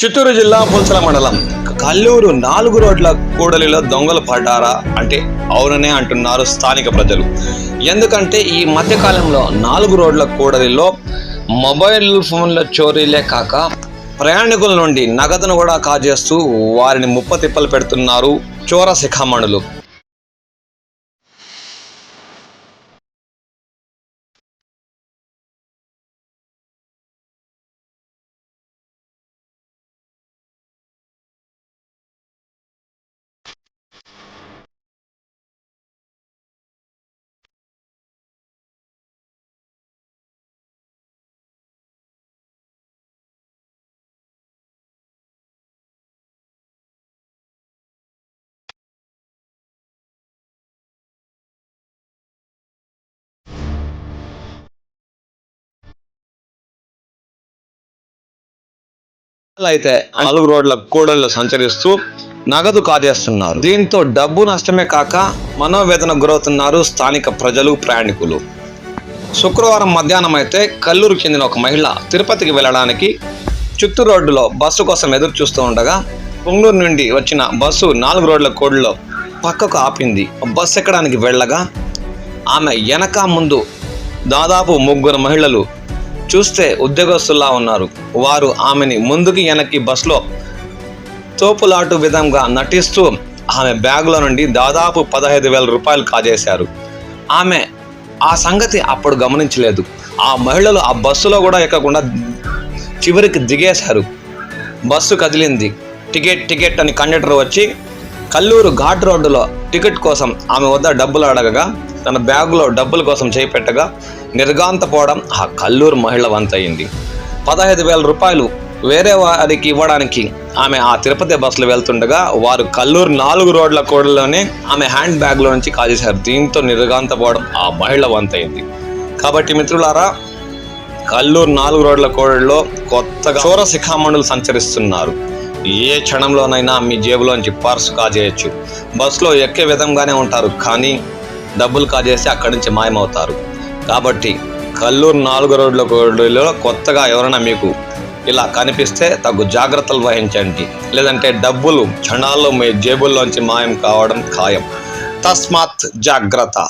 చిత్తూరు జిల్లా పుల్సల మండలం. కల్లూరు నాలుగు రోడ్ల కూడలిలో దొంగలు పడ్డారా అంటే అవుననే అంటున్నారు స్థానిక ప్రజలు. ఎందుకంటే ఈ మధ్యకాలంలో నాలుగు రోడ్ల కూడలిలో మొబైల్ ఫోన్ల చోరీలే కాక ప్రయాణికుల నుండి నగదును కూడా కాజేస్తూ వారిని ముప్ప తిప్పలు పెడుతున్నారు చోర శిఖామణులు. అయితే నాలుగు రోడ్ల కూడల్లో సంచరిస్తూ నగదు కాజేస్తున్నారు. దీంతో డబ్బు నష్టమే కాక మనోవేదన గురవుతున్నారు స్థానిక ప్రజలు ప్రయాణికులు. శుక్రవారం మధ్యాహ్నం అయితే కల్లూరు చెందిన ఒక మహిళ తిరుపతికి వెళ్ళడానికి చిత్తూరు రోడ్డులో బస్సు కోసం ఎదురు చూస్తూ ఉండగా పొంగూరు నుండి వచ్చిన బస్సు నాలుగు రోడ్ల కోడ్లో పక్కకు ఆపింది. బస్సు ఎక్కడానికి వెళ్ళగా ఆమె వెనక ముందు దాదాపు ముగ్గురు మహిళలు చూస్తే ఉద్యోగస్తుల్లా ఉన్నారు. వారు ఆమెని ముందుకి వెనక్కి బస్సులో తోపులాటు విధంగా నటిస్తూ ఆమె బ్యాగులో నుండి దాదాపు పదహైదు వేల రూపాయలు కాజేశారు. ఆమె ఆ సంగతి అప్పుడు గమనించలేదు. ఆ మహిళలు ఆ బస్సులో కూడా ఎక్కకుండా చివరికి దిగేశారు. బస్సు కదిలింది. టికెట్ టికెట్ అని కండక్టర్ వచ్చి కల్లూరు ఘాట్ రోడ్డులో టికెట్ కోసం ఆమె వద్ద డబ్బులు అడగగా తన బ్యాగులో డబ్బుల కోసం చేపెట్టగా నిర్గాంతపోవడం ఆ కల్లూరు మహిళ వంతయింది పదహైదు వేల రూపాయలు వేరే వారికి ఇవ్వడానికి ఆమె ఆ తిరుపతి బస్సులో వెళ్తుండగా వారు కల్లూరు నాలుగు రోడ్ల కోడలోనే ఆమె హ్యాండ్ బ్యాగ్లో నుంచి కాజేశారు. దీంతో నిర్గాంతపోవడం ఆ మహిళ వంతైంది. కాబట్టి మిత్రులారా కల్లూరు నాలుగు రోడ్ల కోడల్లో కొత్తగా చోర శిఖామణులు సంచరిస్తున్నారు. ఏ క్షణంలోనైనా మీ జేబులోంచి పర్సు కాజేయచ్చు. బస్సులో ఎక్కే విధంగానే ఉంటారు కానీ డబ్బులు కాజేసి అక్కడి నుంచి మాయమవుతారు. కాబట్టి కల్లూరు నాలుగు రోడ్ల కోడలో కొత్తగా ఎవరైనా మీకు ఇలా కనిపిస్తే తగు జాగ్రత్తలు వహించండి. లేదంటే డబ్బులు క్షణాల్లో మీ జేబుల్లోంచి మాయం కావడం ఖాయం. తస్మాత్ జాగ్రత్త.